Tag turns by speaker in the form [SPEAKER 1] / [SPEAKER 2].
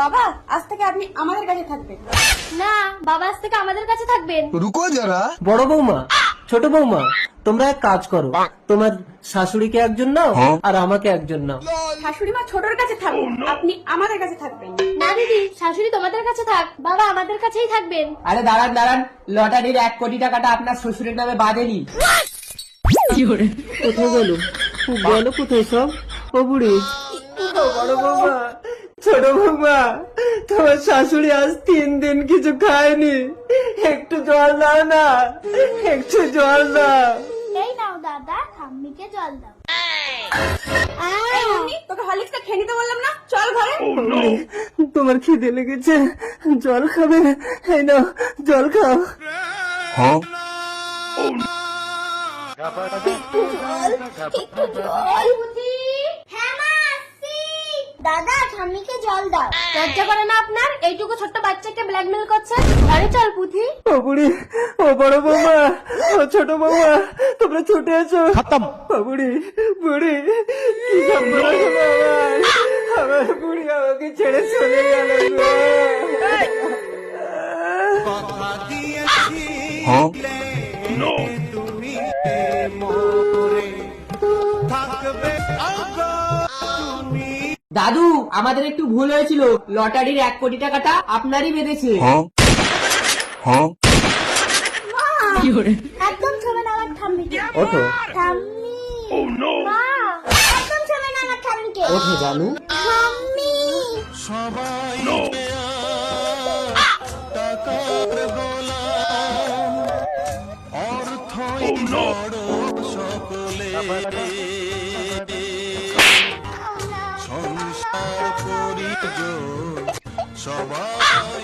[SPEAKER 1] বাবা আজ থেকে আপনি আমাদের কাছে থাকবেন।
[SPEAKER 2] না বাবা আজ থেকে আমাদের কাছে থাকবেন।
[SPEAKER 3] রুকো যারা।
[SPEAKER 4] বড় বৌমা ছোট বৌমা তোমরা এক কাজ করো। তোমার শাশুড়িকে একজন নাও হ্যাঁ? আর আমাকে একজন নাও।
[SPEAKER 1] শাশুড়ি মা ছোটর কাছে থাকুন oh, আপনি আমাদের কাছে থাকবেন।
[SPEAKER 2] না দিদি শাশুড়ি তোমাদের কাছে থাক বাবা আমাদের কাছেই থাকবেন।
[SPEAKER 5] আরে দাঁড়ান দাঁড়ান লটারির এক কোটি টাকাটা আপনার শ্বশুরের নামে বাঁধেনি।
[SPEAKER 4] কোথায় গেল? গেল কোথায় সব? ও বুড়ি। ও বড় বৌমা ছোট বৌমা তোমার শাশুড়ি আজ তিন দিন কিছু খায়নি। একটু জল দাও না একটু জল দাও।
[SPEAKER 2] এই নাও দাদা ঠাম্মিকে জল দাও।
[SPEAKER 1] তোকে হরলিক্সটা খেয়ে নিতে বললাম না? চল ঘরে।
[SPEAKER 4] তোমার খিদে লেগেছে জল খাবে? এই নাও জল খাও।
[SPEAKER 2] হ্যাঁ আসছি দাদা ঠাম্মিকে জল দাও। লজ্জা করে না আপনার? এইটুকু ছোট্ট বাচ্চাকে ব্ল্যাকমেল করছেন ঘরে চল পুঁথি।
[SPEAKER 4] ও বুড়ি ও বড় বৌমা ও ছোট বৌমা তোমরা ছুটে এসো। ও বুড়ি বুড়ি কি সর্বনাশ আমার আমার বুড়ি আমাকে ছেড়ে চলে গেল গো।
[SPEAKER 5] দাদু আমাদের একটু ভুল হয়েছিল। লটারির এক কোটি টাকাটা আপনারই বেঁধেছে।
[SPEAKER 2] একদম ছবে না আমার ঠাম্মিকে।
[SPEAKER 4] ওঠো।
[SPEAKER 2] ঠাম্মি মা একদম ছবে না আমার ঠাম্মিকে।
[SPEAKER 4] ওঠো জানু।
[SPEAKER 2] ঠাম্মি।
[SPEAKER 3] সংসার করি সবাই